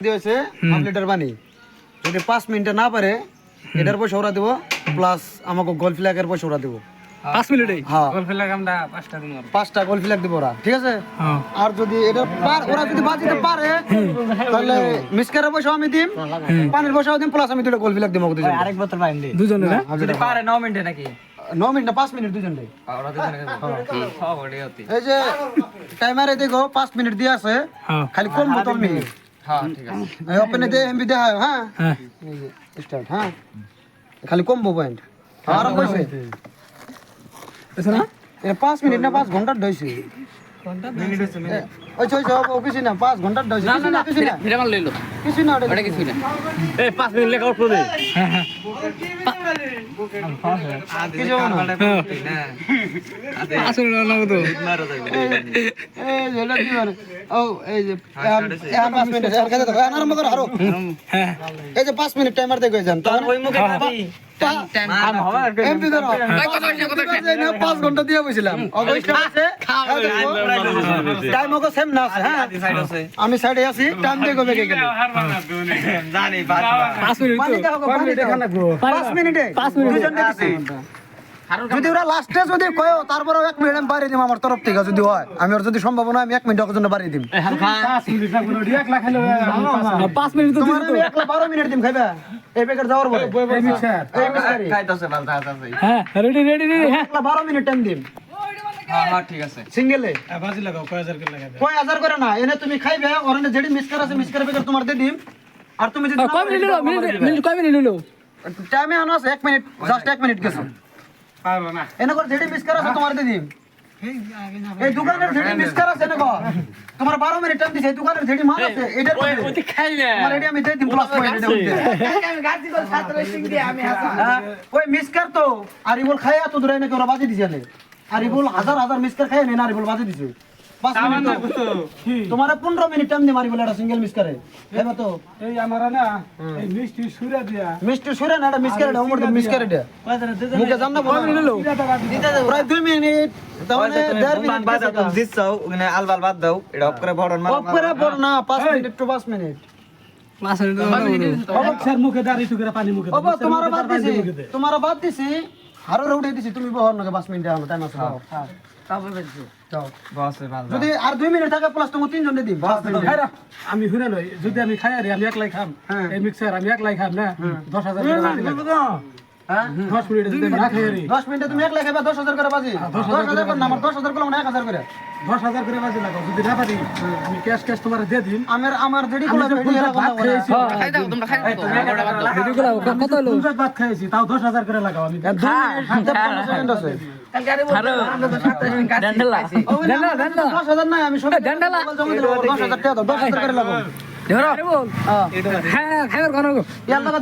দিয়েছে half litre পানি। যদি পাঁচ মিনিটে না পারে এটার পয়সা ওরা দেবো প্লাস আমাকে গোল ফ্ল্যাগের পয়সা ওরা দেবো। পাঁচ মিনিটে হ্যাঁ। গোল ফেলাক আমরা পাঁচটা দিন পাঁচটা গোল ফ্ল্যাগ দেবো ওরা ঠিক আছে? হ্যাঁ। আর যদি এটা পার- ওরা যদি বাজিতে পারে তাহলে মিসকারের পয়সা আমি দিম পানির পয়সাও দিম প্লাস আমি দুটো গোল ফ্ল্যাগ দিব দুজন আরেক বোতল পাইন দে। দুজনে যদি পারে ন মিনিটে নাকি? মিনিট না পাঁচ মিনিট দুজন দেয় ওরা দুজনে সব ওটি হতি এই যে টাইমারে দেখো পাঁচ মিনিট দিয়ে আছে। হ্যাঁ। খালি কম বোতল মিহি হ্যাঁ ঠিক আছে। ওপেনে দিয়ে এমবি দেখায় হ্যাঁ? হ্যাঁ। স্টার্ট হ্যাঁ? খালি কমবো পয়েন্ট আর কইছে না? এ পাঁচ মিনিট না পাঁচ ঘণ্টার ধইছে। মিনিট হচ্ছে মিনিট। ওই ও কিছু না পাঁচ ঘণ্টার ধইছে। কিছু না কিছু না। ভিড়ে মাল লইলো। কিছু না ওটা কিছু না। এই পাঁচ মিনিট লেখা দে হ্যাঁ হ্যাঁ। পাঁচ মিনিট টাইমার দেখে যান। পাঁচ ঘণ্টা দিয়ে বসছিলাম। হ্যাঁ সাইড আছে। আমি সাইডে আছি টাইম দিয়ে দেখে পাঁচ মিনিট। পাঁচ মিনিটে পাঁচ মিনিটে। যদি ওরা লাস্টে যদি কয় তারপরে এক মিনিট আমি বাড়িয়ে দিম আমার তরফ থেকে যদি হয় আমি ওর যদি সম্ভব না আমি এক মিনিট ওর জন্য বাড়িয়ে দিম। পাঁচ মিনিট তোমার আমি একলা বারো মিনিট দিম খাইবা? এই প্যাকেট যাওয়ার পরে। এই মিক্সারি। খাইতেছে ভালো আছে হ্যাঁ রেডি রেডি রেডি হ্যাঁ। বারো মিনিট টাইম দিম। হ্যাঁ হ্যাঁ ঠিক আছে। সিঙ্গেলে? কয় হাজার করে না এনে তুমি খাইবে আছে মিসকার প্যাকেট তোমার দিয়ে দিম। আর তুমি যদি কয় মিনিট হলো? মিনিট মিনিট কয় মিনিট হলো? টাইমে আনো এক মিনিট জাস্ট এক মিনিট গেছে। এনে করে যেটি মিসকার আছে তোমার দিয়ে এই দোকানের যেটি মিসকার আছে এনে তোমার বারো মিনিট টাইম দিছে দোকানের যেটি মাল আছে এটার মধ্যে খাই না। তোমার এটি আমি দিয়ে দিম প্লাস পয়েন্ট এটা উঠে। হ্যাঁ, ওই তো। দূরে নাকি ওরা বাজি দিছে আরিবুল হাজার হাজার মিসকার খাইয়া নেন আরিবুল বাজি দিছে। তোমার পনেরো মিনিট টাইম দিম আরিবুল একটা সিঙ্গেল মিসকারে এবার তো। এই আমারা না মিষ্টি সুরা দিয়া। মিষ্টি সুরে না এটা এটা ওমর মিসকার এটা মুখে জান না বলো প্রায় দুই মিনিট। মানে আলবাল বাদ দাও এটা অফ করে ভরন অফ করে পড় না পাঁচ মিনিট টু পাঁচ মিনিট। পাঁচ মিনিট মুখে দাঁড়িয়ে টুকরে পানি মুখে ও বাবা, বাদ দিছি। তোমারও বাদ দিছি। আরও উঠে দিছি তুমি বহর নাকি পাঁচ মিনিট আমার টাইম আছে ভালো যদি আর দুই মিনিট থাকে প্লাস তুমি তিনজনে দিম। আমি শুনে লই। যদি আমি খাই আরি আমি একলাই খাম। হ্যাঁ। এই মিক্সার আমি একলাই খাম না? দশ হাজার। হ্যাঁ। দশ মিনিটে দশ মিনিটে তুমি এক লাখ খাইবা দশ হাজার করে বাজি দশ হাজার করে না আমার দশ হাজার করে মানে এক হাজার করে দশ হাজার করে বাজি লাগাও যদি না পারি আমি ক্যাশ ক্যাশ তোমার দিয়ে দিন আমার আমার যেটি গুলো কত হলো ভাত তাও দশ হাজার করে লাগাও হ্যাঁ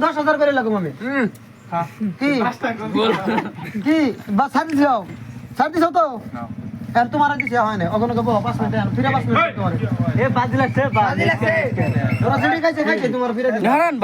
দশ হাজার করে লাগাবো আমি কি? কি? বা ছাড় দিছ ছাড় দিছ তো আর তোমার কিছু হয় না অগনকে বহ পাঁচ মিনিট আর ফিরে পাঁচ মিনিট তোমার। এ বাজি লাগছে বাজি লাগছে। তোরা যেটি খাইছে খাইছে তোমার ফিরে দিলাম ধরেন